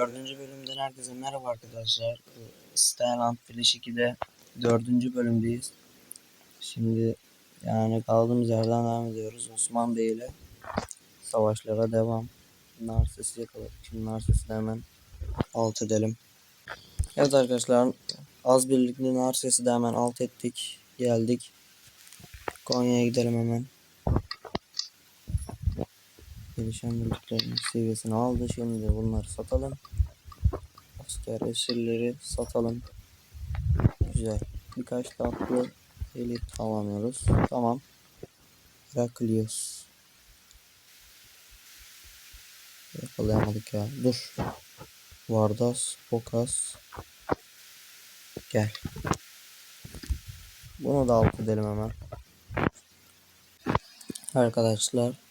Dördüncü bölümden herkese merhaba arkadaşlar. Ee, Styland Flash 2'de dördüncü bölümdeyiz. Şimdi yani kaldığımız yerden devam ediyoruz. Osman Bey ile savaşlara devam. Narsis'i yakaladık. Şimdi Narsis'i hemen alt edelim. Evet arkadaşlar az birlikte Narsis'i de hemen alt ettik. Geldik. Konya'ya gidelim hemen. Gelişen birliklerin seviyesini aldı. Şimdi bunları satalım. Asker esirleri satalım. Güzel. Birkaç tatlı elit alamıyoruz. Tamam. Heraklius. Yakalayamadık ya. Dur. Vardas, Pokas. Gel. Bunu da alt edelim hemen. Arkadaşlar.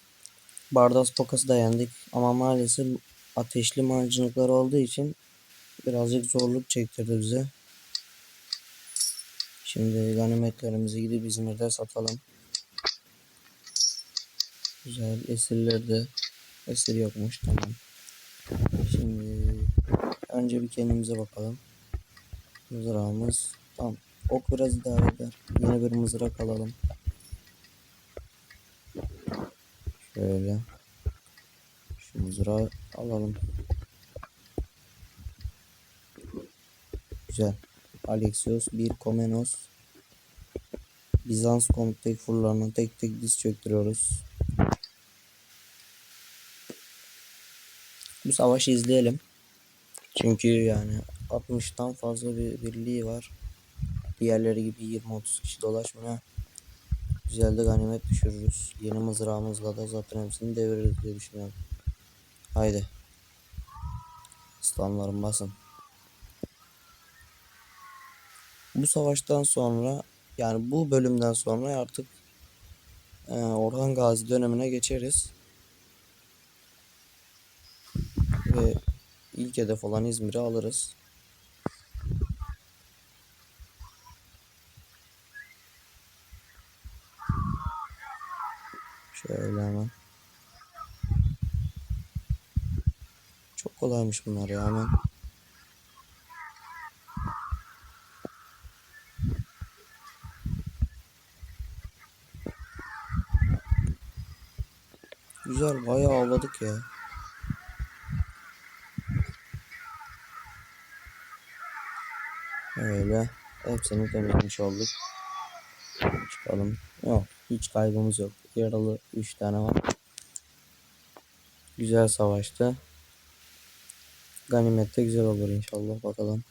Bardas Pokas'ı da yendik ama maalesef ateşli mancınıklar olduğu için birazcık zorluk çektirdi bize. Şimdi ganimetlerimizi gidip İzmir'de satalım. Güzel esirler de esir yokmuş tamam. Şimdi önce bir kendimize bakalım. Mızrağımız tamam. Ok biraz idare eder. Yeni bir mızrak alalım. Şöyle. Şu mızrağı alalım. Güzel. Alexios, bir Komenos. Bizans komut tek fırlarına tek tek diz çöktürüyoruz. Bu savaşı izleyelim. Çünkü yani 60'tan fazla bir birliği var. Diğerleri gibi 20-30 kişi dolaşmıyor. Güzel de ganimet düşürürüz. Yeni mızrağımızla da zaten hepsini deviririz diye düşünüyorum. Haydi. Aslanlarım basın. Bu savaştan sonra yani bu bölümden sonra artık e, Orhan Gazi dönemine geçeriz. Ve ilk hedef olan İzmir'i alırız. Şöyle hemen. Çok kolaymış bunlar ya hemen. Güzel bayağı avladık ya. Öyle. Hepsini temizlemiş olduk. Çıkalım. Yok. Hiç kaybımız yok. Yaralı 3 tane var. Güzel savaştı. Ganimet de güzel olur inşallah. Bakalım.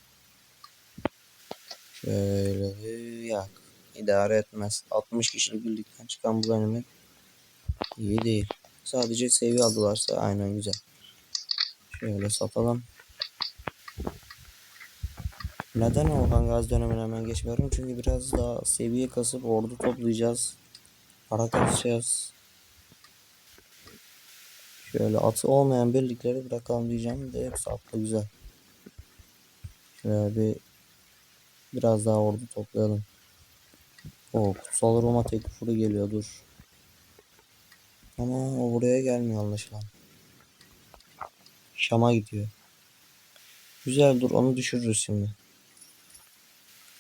Şöyle bir yak. İdare etmez. 60 kişilik birlikten çıkan bu ganimet iyi değil. Sadece seviye aldılarsa aynen güzel. Şöyle satalım. Neden Orhan Gazi dönemine hemen geçmiyorum? Çünkü biraz daha seviye kasıp ordu toplayacağız. Para kasacağız. Şöyle atı olmayan birlikleri bırakalım diyeceğim de hepsi atlı güzel. Şöyle bir biraz daha ordu toplayalım. O kutsal Roma tekfuru geliyor dur. Ama o buraya gelmiyor anlaşılan. Şam'a gidiyor. Güzel dur onu düşürürüz şimdi.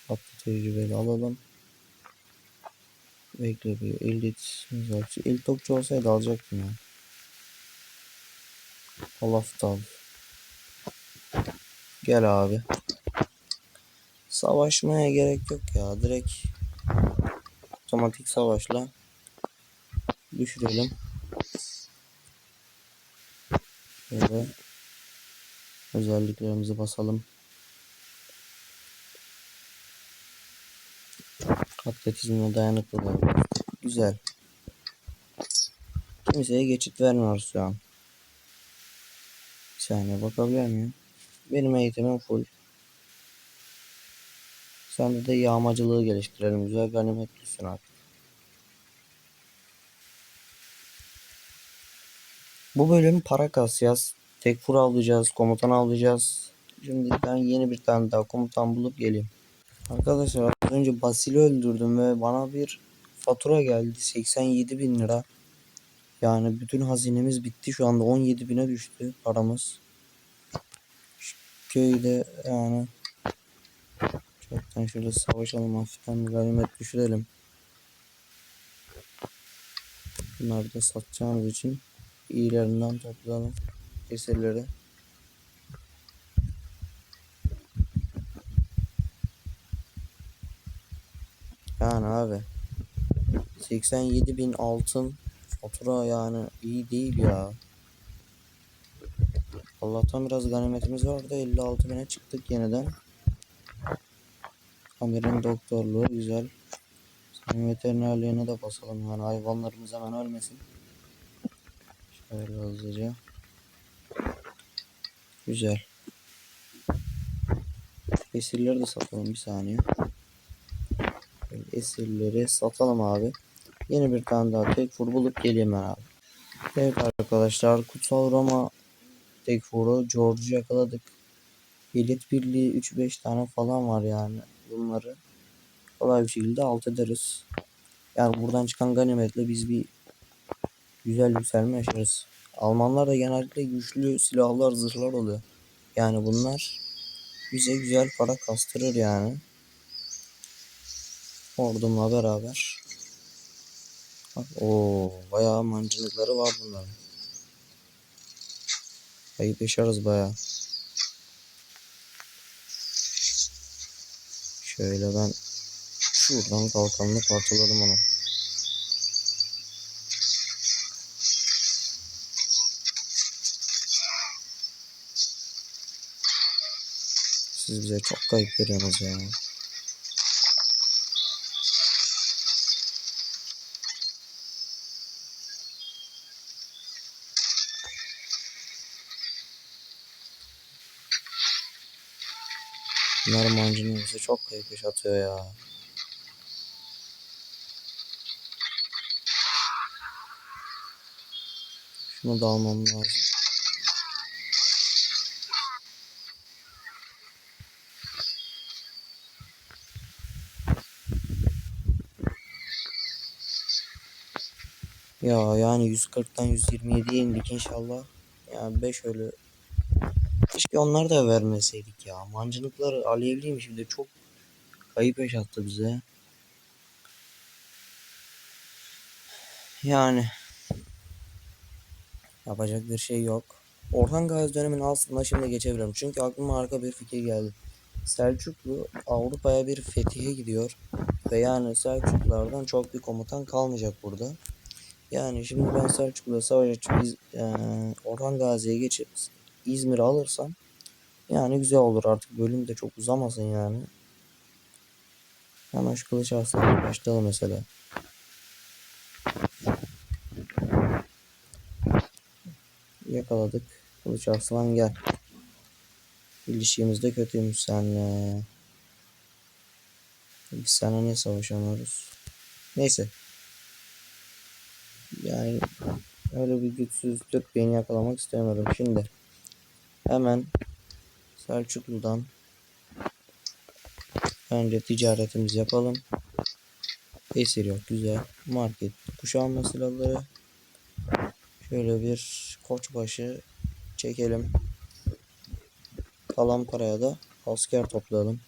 Atlı tecrübeli alalım. Bekle bir elit mızrakçı. İlk topçu olsaydı alacaktım ya. Da al. Gel abi. Savaşmaya gerek yok ya. Direkt otomatik savaşla düşürelim. Böyle özelliklerimizi basalım. Atletizmle dayanıklılığı. Güzel. Kimseye geçit vermiyoruz şu an. Bir saniye bakabilir miyim? Benim eğitimim full. Sen de yağmacılığı geliştirelim. Güzel ganimet düşsün artık. Bu bölüm para kasacağız. Tekfur alacağız. Komutan alacağız. Şimdi ben yeni bir tane daha komutan bulup geleyim. Arkadaşlar önce Basil'i öldürdüm ve bana bir fatura geldi. 87 bin lira. Yani bütün hazinemiz bitti. Şu anda 17 bine düştü paramız. köyde yani çoktan şöyle savaşalım hafiften ganimet düşürelim. Bunları da satacağımız için iyilerinden toplayalım esirleri. Yani abi 87 bin altın fatura yani iyi değil ya. Allah'tan biraz ganimetimiz vardı 56 bine çıktık yeniden. Amirin doktorluğu güzel. Senin veterinerliğine de basalım yani hayvanlarımız hemen ölmesin. Şöyle hızlıca. Güzel. Esirleri de satalım bir saniye. Esirleri satalım abi. Yeni bir tane daha tek fur bulup geleyim ben abi. Evet arkadaşlar Kutsal Roma tek furu George'u yakaladık. Elit Birliği 3-5 tane falan var yani. Bunları kolay bir şekilde alt ederiz. Yani buradan çıkan ganimetle biz bir güzel yükselme yaşarız. Almanlar da genellikle güçlü silahlar, zırhlar oluyor. Yani bunlar bize güzel para kastırır yani. Ordumla beraber. O bayağı mancınıkları var bunların. Kayıp yaşarız bayağı. Şöyle ben şuradan kalkanını parçaladım onu. Siz bize çok kayıp veriyorsunuz ya. Bunlar mancının bize çok kayıp yaşatıyor ya. Şunu da almam lazım. Ya yani 140'tan 127'ye indik inşallah. Yani 5 ölü. Keşke onlar da vermeseydik ya. Mancınıklar alevliymiş bir de çok kayıp yaşattı bize. Yani yapacak bir şey yok. Orhan Gazi döneminin aslında şimdi geçebilirim. Çünkü aklıma harika bir fikir geldi. Selçuklu Avrupa'ya bir fethiye gidiyor. Ve yani Selçuklulardan çok bir komutan kalmayacak burada. Yani şimdi ben Selçuklu'da savaş açıp İz, eee, Orhan Gazi'ye geçip İzmir'i alırsam yani güzel olur artık bölüm de çok uzamasın yani. Hemen şu kılıç arslanına başlayalım mesela. Yakaladık. Kılıç arslan gel. İlişkimiz de kötüymüş senle. Biz sana niye savaşamıyoruz? Neyse. Yani öyle bir güçsüzlük beni yakalamak istemiyorum. Şimdi hemen Selçuklu'dan önce ticaretimizi yapalım. Esir yok güzel. Market kuşanma silahları. Şöyle bir koçbaşı çekelim. Kalan paraya da asker toplayalım.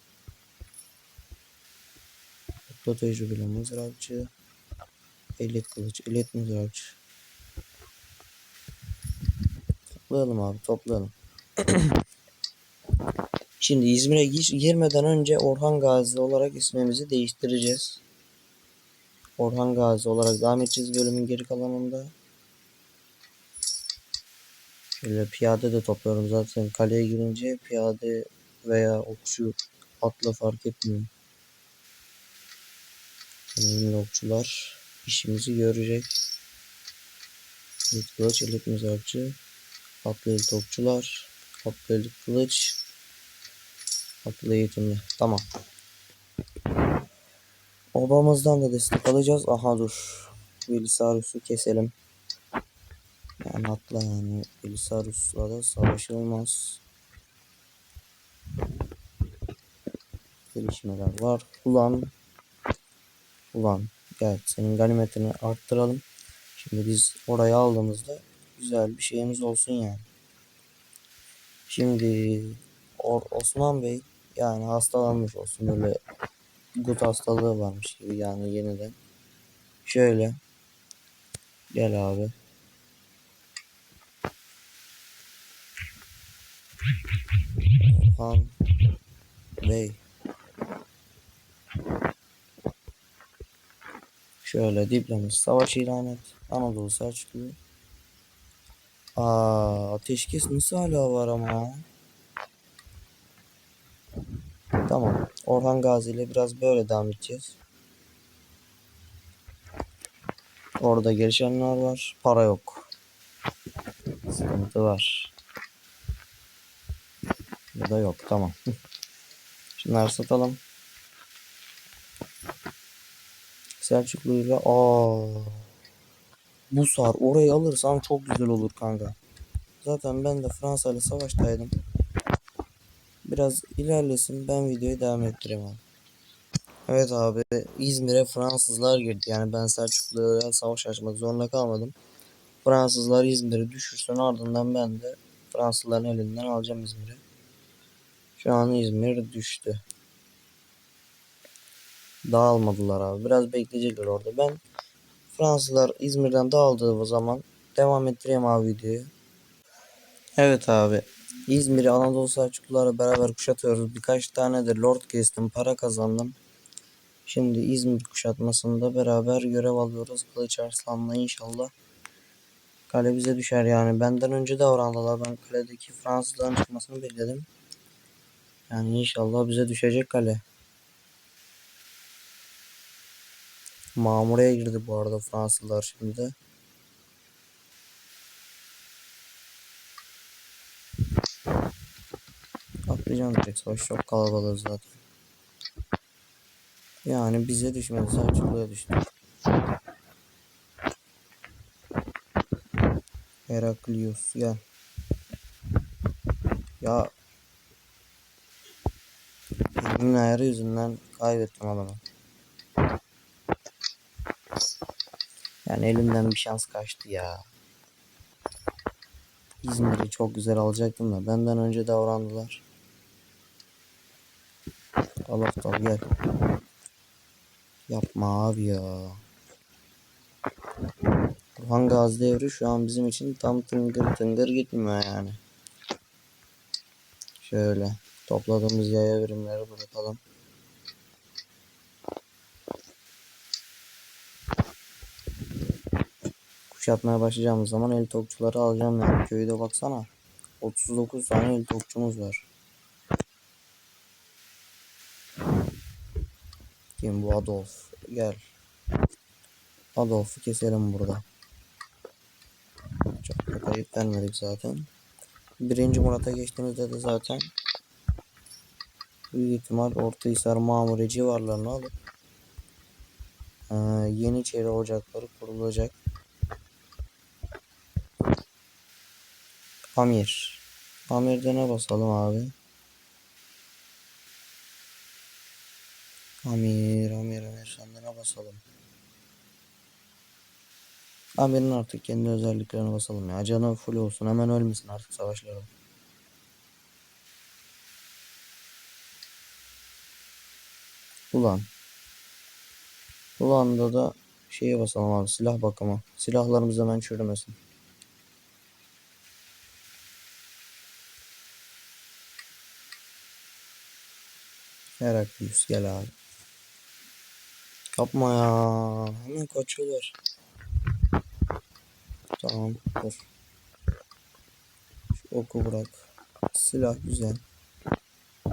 Topla tecrübeli mızrakçı. Elit kılıç, elit mızrakçı. Toplayalım abi toplayalım. Şimdi İzmir'e gir- girmeden önce Orhan Gazi olarak ismimizi değiştireceğiz. Orhan Gazi olarak devam edeceğiz bölümün geri kalanında. Şöyle piyade de topluyorum zaten kaleye girince piyade veya okçu atla fark etmiyor. Deneyimli okçular işimizi görecek. Elit kılıç, elit mızrakçı, atlı elit okçular, elit kılıç, atlı eğitimli. Tamam. Obamızdan da destek alacağız. Aha dur. Belisarius'u keselim. Yani atla yani. Belisarius'la da savaşılmaz. Gelişmeler var. Ulan. Ulan. Gel senin ganimetini arttıralım. Şimdi biz orayı aldığımızda güzel bir şeyimiz olsun yani. Şimdi Osman Bey yani hastalanmış olsun böyle gut hastalığı varmış gibi yani yeniden. Şöyle gel abi. Orhan Bey. Şöyle diploması savaş ilan et. Anadolu Selçuklu. Aa, ateşkes nasıl hala var ama? Tamam. Orhan Gazi ile biraz böyle devam edeceğiz. Orada gelişenler var. Para yok. Sıkıntı var. Ya da yok. Tamam. Şunları satalım. Selçuklu ile aa bu sar orayı alırsam çok güzel olur kanka. Zaten ben de Fransa ile savaştaydım. Biraz ilerlesin ben videoyu devam ettireyim abi. Evet abi İzmir'e Fransızlar girdi. Yani ben Selçuklu'ya savaş açmak zorunda kalmadım. Fransızlar İzmir'i düşürsün ardından ben de Fransızların elinden alacağım İzmir'i. Şu an İzmir düştü. Dağılmadılar abi. Biraz bekleyecekler orada. Ben Fransızlar İzmir'den dağıldığı zaman devam ettireyim abi videoyu. Evet abi. İzmir'i Anadolu Selçuklularla beraber kuşatıyoruz. Birkaç tane de lord kestim. Para kazandım. Şimdi İzmir kuşatmasında beraber görev alıyoruz. Kılıç Arslan'la inşallah. Kale bize düşer yani. Benden önce davrandılar. Ben kaledeki Fransızların çıkmasını bekledim. Yani inşallah bize düşecek kale. Mamura'ya girdi bu arada Fransızlar şimdi. Atlayacağım direkt savaş çok kalabalık zaten. Yani bize düşmedi Selçuklu'ya düştü. Heraklius gel. Ya elimin ayarı yüzünden kaybettim adamı. Yani elimden bir şans kaçtı ya. İzmir'i çok güzel alacaktım da benden önce davrandılar. Al aptal gel. Yapma abi ya. Orhan Gazi devri şu an bizim için tam tıngır tıngır gitmiyor yani. Şöyle topladığımız yaya birimleri bırakalım. Kuşatmaya başlayacağımız zaman el tokçuları alacağım yani köyde baksana. 39 tane el tokçumuz var. Kim bu Adolf? Gel. Adolf'u keselim burada. Çok da kayıp vermedik zaten. Birinci Murat'a geçtiğimizde de zaten büyük ihtimal Ortahisar Mamure civarlarını alıp ee, Yeniçeri ocakları kurulacak. Amir. Amir'de ne basalım abi? Amir, Amir, Amir ne basalım? Amir'in artık kendi özelliklerine basalım ya. Canı full olsun. Hemen ölmesin artık savaşlarda. Ulan. Ulan'da da şeye basalım abi. Silah bakımı. Silahlarımız hemen çürümesin. Heraklius gel abi. Yapma ya. Hemen kaçıyorlar. Tamam dur. Şu oku bırak. Silah güzel.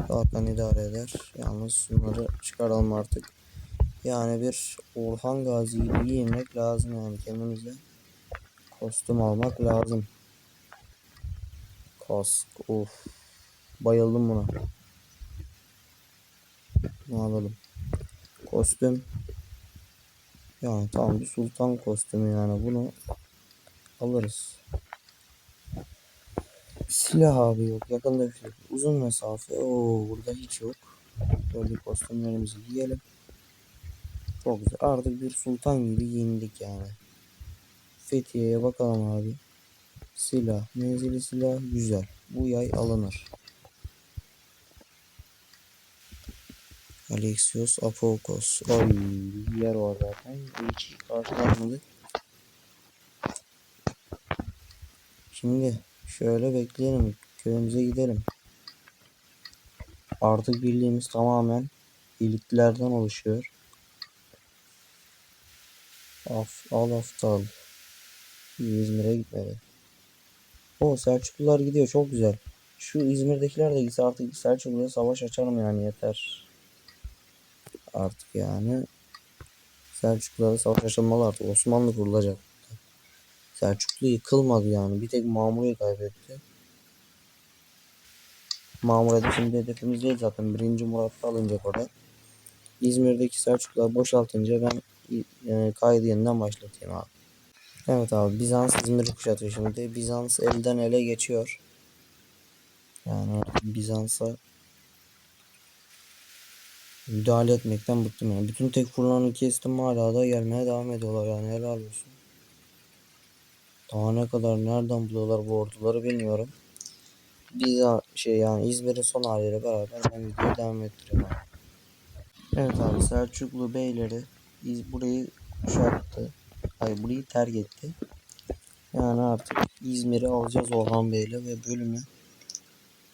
Zaten idare eder. Yalnız şunları çıkaralım artık. Yani bir Orhan Gazi gibi lazım yani kendimize. Kostüm almak lazım. Kask. Of. Bayıldım buna. Ne alalım? Kostüm. Yani tamam bir sultan kostümü yani bunu alırız. Silah abi yok. Yakın dövüş yok. Uzun mesafe. Oo burada hiç yok. Böyle kostümlerimizi giyelim. Çok güzel. Artık bir sultan gibi giyindik yani. Fethiye'ye bakalım abi. Silah. Menzili silah güzel. Bu yay alınır. Alexios Apokos. Bir yer var zaten. Hiç karşılaşmadık. Şimdi şöyle bekleyelim. Köyümüze gidelim. Artık birliğimiz tamamen iliklerden oluşuyor. Af, al aftal. İzmir'e gitmedi. O Selçuklular gidiyor çok güzel. Şu İzmir'dekiler de gitse artık Selçuklu'ya savaş açarım yani yeter. Artık yani Selçuklulara savaş açılmalı artık. Osmanlı kurulacak. Selçuklu yıkılmadı yani. Bir tek Mamur'u kaybetti. Mamur'a şimdi hedefimiz değil zaten. Birinci Murat'ta alınacak orada. İzmir'deki Selçuklular boşaltınca ben e, kaydı yeniden başlatayım abi. Evet abi Bizans İzmir'i kuşatıyor şimdi. Bizans elden ele geçiyor. Yani Bizans'a müdahale etmekten bıktım yani. Bütün tek fırlanı kestim hala da gelmeye devam ediyorlar yani helal olsun. Daha ne kadar nereden buluyorlar bu orduları bilmiyorum. Biza şey yani İzmir'in son haliyle beraber ben videoyu devam ettireyim abi. Evet abi Selçuklu beyleri İz burayı kuşattı. Hayır burayı terk etti. Yani artık İzmir'i alacağız Orhan Bey'le ve bölümü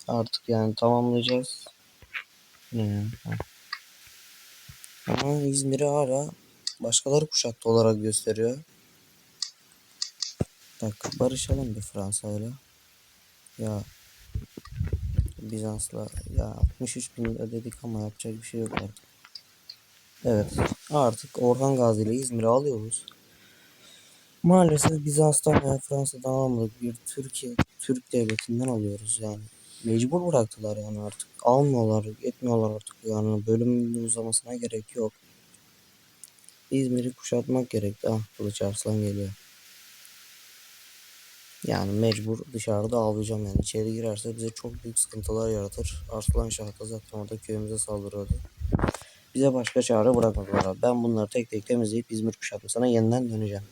artık yani tamamlayacağız. Ne ya? Ama İzmir'i hala başkaları kuşattı olarak gösteriyor. Bir dakika barışalım bir Fransa'yla. Ya Bizans'la ya 63 bin ödedik ama yapacak bir şey yok artık. Evet artık Orhan Gazi ile İzmir'i alıyoruz. Maalesef Bizans'tan veya Fransa'dan almadık. Bir Türkiye, Türk devletinden alıyoruz yani. Mecbur bıraktılar yani artık. Almıyorlar, etmiyorlar artık. Yani bölümün uzamasına gerek yok. İzmir'i kuşatmak gerekti. Ah Kılıç Arslan geliyor. Yani mecbur dışarıda avlayacağım yani. içeri girerse bize çok büyük sıkıntılar yaratır. Arslan Şah da zaten orada köyümüze saldırıyordu. Bize başka çare bırakmadılar. Ben bunları tek tek temizleyip İzmir kuşatmasına yeniden döneceğim.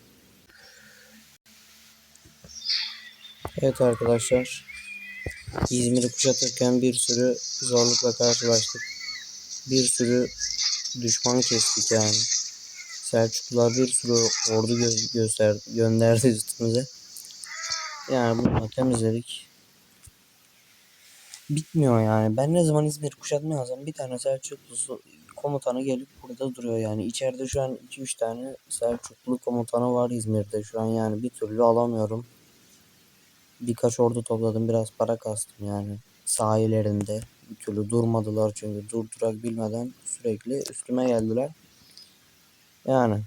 Evet arkadaşlar. İzmir'i kuşatırken bir sürü zorlukla karşılaştık. Bir sürü düşman kestik yani. Selçuklular bir sürü ordu gö göster gönderdi üstümüze. Yani bunu temizledik. Bitmiyor yani. Ben ne zaman İzmir kuşatmıyorsam bir tane Selçuklu komutanı gelip burada duruyor yani. İçeride şu an 2-3 tane Selçuklu komutanı var İzmir'de. Şu an yani bir türlü alamıyorum. Birkaç ordu topladım. Biraz para kastım yani. Sahillerinde. Bir türlü durmadılar çünkü durdurak bilmeden sürekli üstüme geldiler. Yani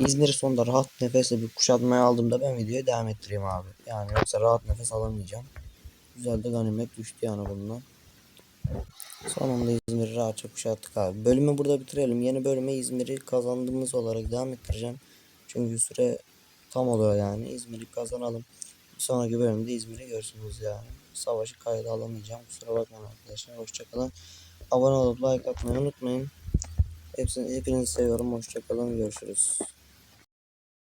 İzmir'i sonunda rahat nefesle bir kuşatmaya aldığımda ben videoya devam ettireyim abi. Yani yoksa rahat nefes alamayacağım. Güzel de ganimet düştü yani bundan. Sonunda İzmir'i rahatça kuşattık abi. Bölümü burada bitirelim. Yeni bölüme İzmir'i kazandığımız olarak devam ettireceğim. Çünkü süre tam oluyor yani. İzmir'i kazanalım. Sonraki bölümde İzmir'i görürsünüz yani. Savaşı kayda alamayacağım. Kusura bakmayın arkadaşlar. Hoşçakalın. Abone olup like atmayı unutmayın. Hepsini, hepinizi seviyorum. Hoşçakalın. Görüşürüz.